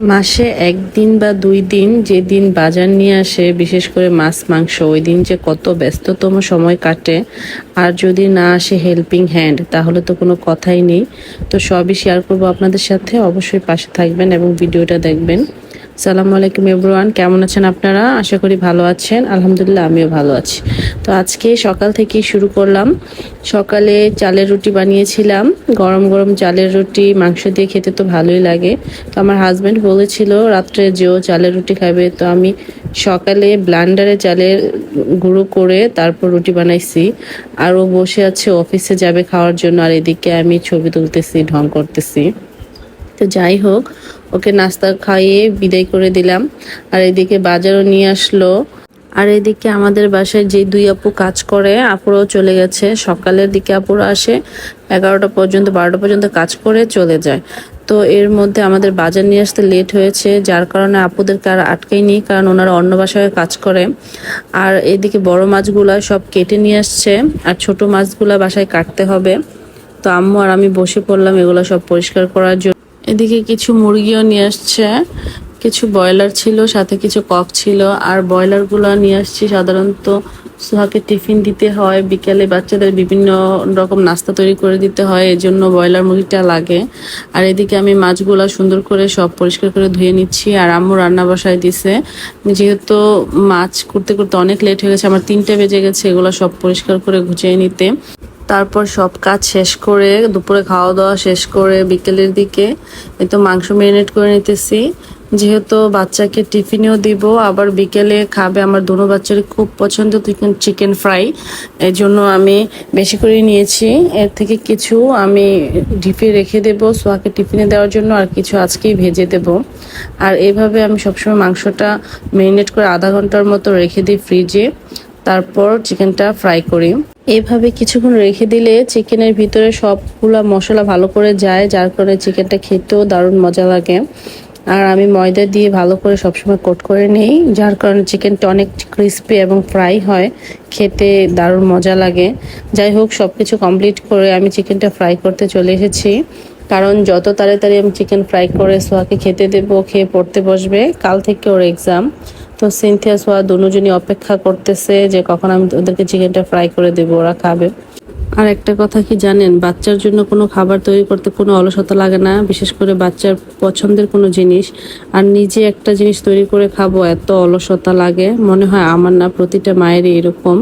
মাসে একদিন বা দুই দিন যেদিন বাজার নিয়ে আসে, বিশেষ করে মাছ, মাংস, ওই দিন যে কত ব্যস্ততম সময় কাটে, আর যদি না আসে হেল্পিং হ্যান্ড তাহলে তো কোনো কথাই নেই। তো সবই শেয়ার করব আপনাদের সাথে, অবশ্যই পাশে থাকবেন এবং ভিডিওটা দেখবেন। সালামু আলাইকুম এভরিওয়ান, কেমন আছেন আপনারা? আশা করি ভালো আছেন। আলহামদুলিল্লাহ, আমিও ভালো আছি। তো আজকে সকাল থেকেই শুরু করলাম। সকালে চালের রুটি বানিয়েছিলাম। গরম গরম চালের রুটি, মাংস দিয়ে খেতে তো ভালোই লাগে। তো আমার হাজব্যান্ড বলেছিল, রাত্রে যেও চালের রুটি খাবে। তো আমি সকালে ব্লান্ডারে চালের গুঁড়ো করে তারপর রুটি বানাইছি। আর ও বসে আছে, অফিসে যাবে খাওয়ার জন্য। আর এদিকে আমি ছবি তুলতেছি, ঢং করতেছি। তো যাই হোক, ওকে নাস্তা খাইয়ে বিদায় করে দিলাম। আর এদিকে বাজারও নিয়ে আসলো। আর এদিকে আমাদের বাসায় যে দুই আপু কাজ করে, আপুরাও চলে গেছে। সকালের দিকে আপুরা আসে, এগারোটা পর্যন্ত, বারোটা পর্যন্ত কাজ করে চলে যায়। তো এর মধ্যে আমাদের বাজার নিয়ে আসতে লেট হয়েছে, যার কারণে আপুদেরকে আর আটকেই নি কারণ ওনারা অন্য বাসায় কাজ করে। আর এদিকে বড় মাছগুলা সব কেটে নিয়ে আসছে, আর ছোট মাছগুলা বাসায় কাটতে হবে। তো আম্মু আর আমি বসে পড়লাম এগুলো সব পরিষ্কার করার জন্য। এদিকে কিছু মুরগিও নিয়ে আসছে। কিছু ব্রয়লার ছিল, সাথে কিছু কক ছিল। আর ব্রয়লারগুলো নিয়ে আসছি সাধারণত সোহাকে টিফিন দিতে হয়। বিকেলে বাচ্চাদের বিভিন্ন রকম নাস্তা তৈরি করে দিতে হয় এই জন্য ব্রয়লার মুরগিটা লাগে। আর এদিকে আমি মাছগুলো সুন্দর করে সব পরিষ্কার করে ধুয়ে নিচ্ছি। আর আম্মু রান্না বসায় দিছে। যেহেতু মাছ করতে করতে অনেক লেট হয়ে গেছে, আমার তিনটে বেজে গেছে, এগুলো সব পরিষ্কার করে গুছিয়ে নিতে। তারপর সব কাজ শেষ করে দুপুরে খাওয়া দাওয়া শেষ করে বিকেলের দিকে এই তো মাংস ম্যারিনেট করে নিতেছি। যেহেতু বাচ্চাকে টিফিনেও দিব, আবার বিকেলে খাবে আমার দুনো বাচ্চার খুব পছন্দ চিকেন ফ্রাই। এই জন্য আমি বেশি করে নিয়েছি। এর থেকে কিছু আমি ডিপে রেখে দেব সোয়াকে টিফিনে দেওয়ার জন্য, আর কিছু আজকেই ভেজে দেব। আর এভাবে আমি সবসময় মাংসটা ম্যারিনেট করে আধা ঘণ্টার মতো রেখে দিই ফ্রিজে তারপর চিকেনটা ফ্রাই করি। এভাবে কিছুক্ষণ রেখে দিলে চিকেনের ভিতরে সবগুলা মশলা ভালো করে যায়, যার কারণে চিকেনটা খেতেও দারুণ মজা লাগে। আর আমি ময়দা দিয়ে ভালো করে সবসময় কোট করে নিই, যার কারণে চিকেনটা অনেক ক্রিস্পি এবং ফ্রাই হয়, খেতে দারুণ মজা লাগে। যাই হোক সব কিছু কমপ্লিট করে আমি চিকেনটা ফ্রাই করতে চলে এসেছি। কারণ যত তাড়াতাড়ি আমি চিকেন ফ্রাই করে সোয়াকে খেতে দেবো, খেয়ে পড়তে বসবে, কাল থেকে ওর এক্সাম তো সিনথিয়া সোয়া দুজনই অপেক্ষা করতেছে যে কখন আমি ওদেরকে চিকেনটা ফ্রাই করে দেবো, ওরা খাবে। আর একটা কথা কি জানেন, বাচ্চার জন্য কোনো খাবার তৈরি করতে কোনো অলসতা লাগে না, বিশেষ করে বাচ্চার পছন্দের কোনো জিনিস। আর নিজে একটা জিনিস তৈরি করে খাব, এত অলসতা লাগে। মনে হয় আমার না, প্রতিটা মায়েরই এরকম।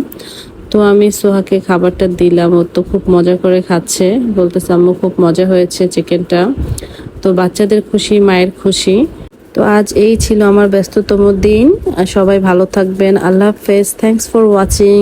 তো আমি সোহাকে খাবারটা দিলাম, ও তো খুব মজা করে খাচ্ছে। বলতেছে, আম্মু, খুব মজা হয়েছে চিকেনটা। তো বাচ্চাদের খুশি, মায়ের খুশি। তো আজ এই ছিল আমার ব্যস্ততম দিন। সবাই ভালো থাকবেন। আল্লাহ হাফেজ। Thanks for watching